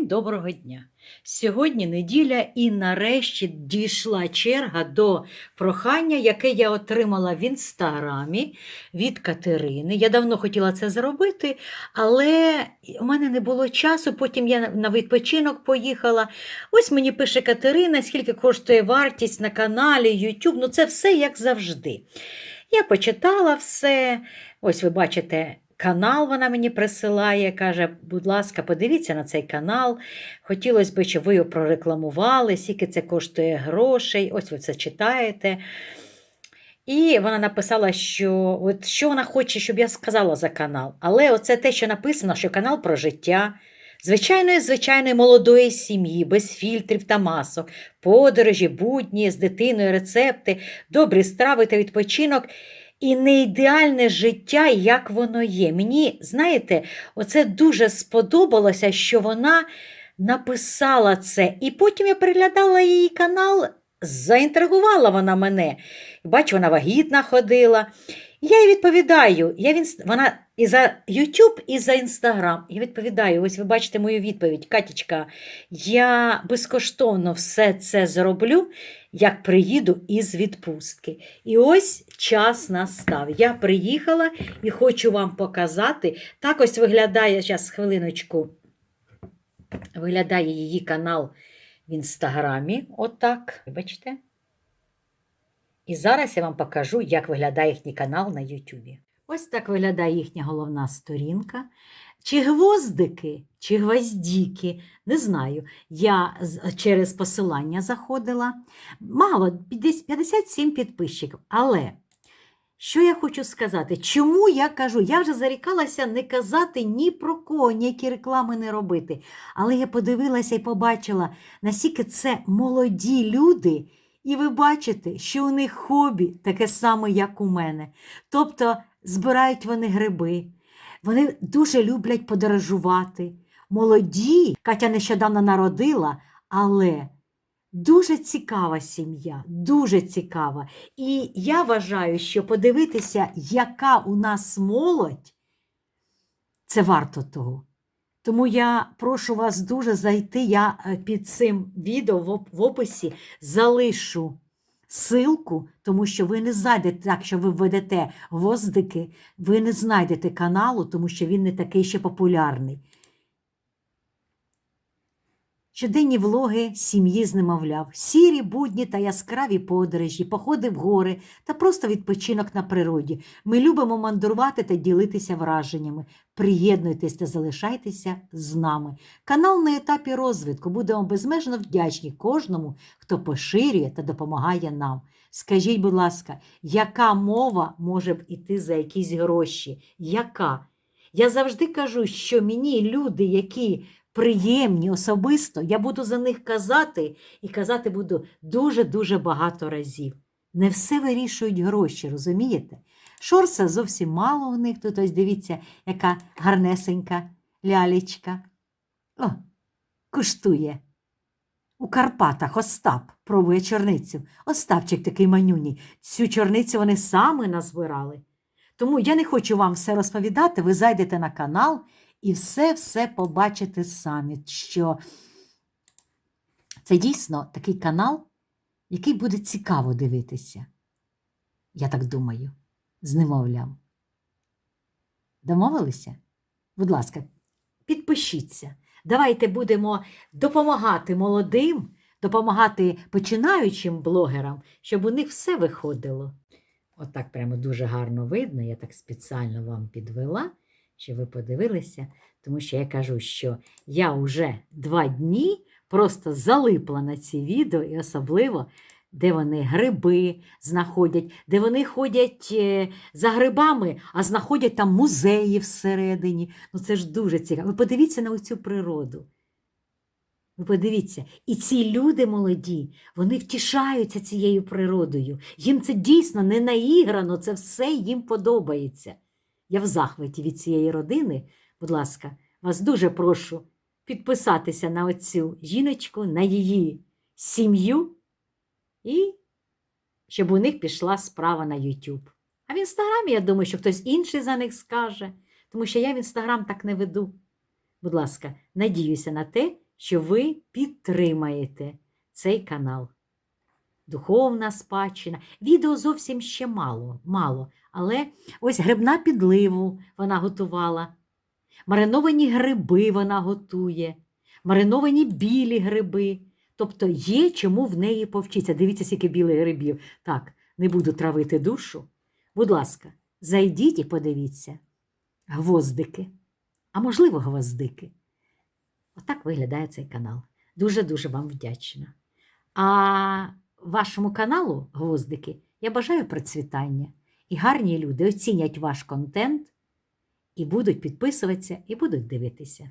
Всім доброго дня! Сьогодні неділя і нарешті дійшла черга до прохання, яке я отримала в інстаграмі від Катерини. Я давно хотіла це зробити, але у мене не було часу. Потім я на відпочинок поїхала. Ось мені пише Катерина, скільки коштує вартість на каналі, YouTube. Ну це все як завжди. Я почитала все. Ось ви бачите. Канал вона мені присилає, каже, будь ласка, подивіться на цей канал. Хотілося б, щоб ви його прорекламували, скільки це коштує грошей. Ось ви це читаєте. І вона написала, що от що вона хоче, щоб я сказала за канал. Але оце те, що написано, що канал про життя. Звичайної, звичайної молодої сім'ї, без фільтрів та масок, подорожі, будні з дитиною, рецепти, добрі страви та відпочинок і не ідеальне життя, як воно є. Мені, знаєте, оце дуже сподобалося, що вона написала це. І потім я переглядала її канал, заінтригувала вона мене. Бачу, вона вагітна ходила. Я їй відповідаю, я він... вона і за YouTube, і за Instagram. Я відповідаю, ось ви бачите мою відповідь, Катічка, я безкоштовно все це зроблю, як приїду із відпустки. І ось час настав. Я приїхала і хочу вам показати. Так ось виглядає, зараз хвилиночку, виглядає її канал в Інстаграмі. Отак. Бачите? І зараз я вам покажу, як виглядає їхній канал на Ютубі. Ось так виглядає їхня головна сторінка. Чи гвоздики, чи гвоздіки, не знаю. Я через посилання заходила. Мало, десь 57 підписчиків. Але що я хочу сказати? Чому я кажу? Я вже зарікалася не казати ні про кого, ніякі реклами не робити. Але я подивилася і побачила, наскільки це молоді люди. І ви бачите, що у них хобі таке саме, як у мене. Тобто збирають вони гриби, вони дуже люблять подорожувати. Молоді, Катя нещодавно народила, але дуже цікава сім'я, дуже цікава. І я вважаю, що подивитися, яка у нас молодь, це варто того. Тому я прошу вас дуже зайти. Я під цим відео в описі залишу ссылку, тому що ви не знайдете, так що ви введете гвоздики, ви не знайдете каналу, тому що він не такий ще популярний. Щоденні влоги сім'ї з немовляв, сірі, будні та яскраві подорожі, походи в гори та просто відпочинок на природі. Ми любимо мандрувати та ділитися враженнями. Приєднуйтесь та залишайтеся з нами. Канал на етапі розвитку. Будемо безмежно вдячні кожному, хто поширює та допомагає нам. Скажіть, будь ласка, яка мова може б іти за якісь гроші? Яка? Я завжди кажу, що мені люди, які приємні особисто, я буду за них казати і казати буду дуже-дуже багато разів. Не все вирішують гроші, розумієте? Шорса зовсім мало у них. Тут ось дивіться, яка гарнесенька лялечка. О, куштує. У Карпатах Остап пробує чорницю. Остапчик такий манюній. Цю чорницю вони саме назбирали. Тому я не хочу вам все розповідати. Ви зайдете на канал і все-все побачите самі, що це дійсно такий канал, який буде цікаво дивитися. Я так думаю, з немовлям. Домовилися? Будь ласка, підпишіться. Давайте будемо допомагати молодим, допомагати починаючим блогерам, щоб у них все виходило. Отак прямо дуже гарно видно, я так спеціально вам підвела щоб ви подивилися, тому що я кажу, що я вже два дні просто залипла на ці відео, і особливо, де вони гриби знаходять, де вони ходять е, за грибами, а знаходять там музеї всередині. Ну це ж дуже цікаво. Ви подивіться на цю природу. Ви подивіться, і ці люди молоді, вони втішаються цією природою. Їм це дійсно не наіграно, це все їм подобається. Я в захваті від цієї родини, будь ласка, вас дуже прошу підписатися на оцю жіночку, на її сім'ю, і щоб у них пішла справа на YouTube. А в інстаграмі, я думаю, що хтось інший за них скаже, тому що я в інстаграм так не веду. Будь ласка, надіюся на те, що ви підтримаєте цей канал. Духовна спадщина. Відео зовсім ще мало, мало. Але ось грибна підливу вона готувала. Мариновані гриби вона готує, мариновані білі гриби. Тобто є чому в неї повчитися. Дивіться, скільки білих грибів. Так, не буду травити душу. Будь ласка, зайдіть і подивіться. Гвоздики. А можливо, гвоздики. Отак виглядає цей канал. Дуже-дуже вам вдячна. А вашому каналу, гвоздики, я бажаю процвітання. І гарні люди оцінять ваш контент і будуть підписуватися, і будуть дивитися.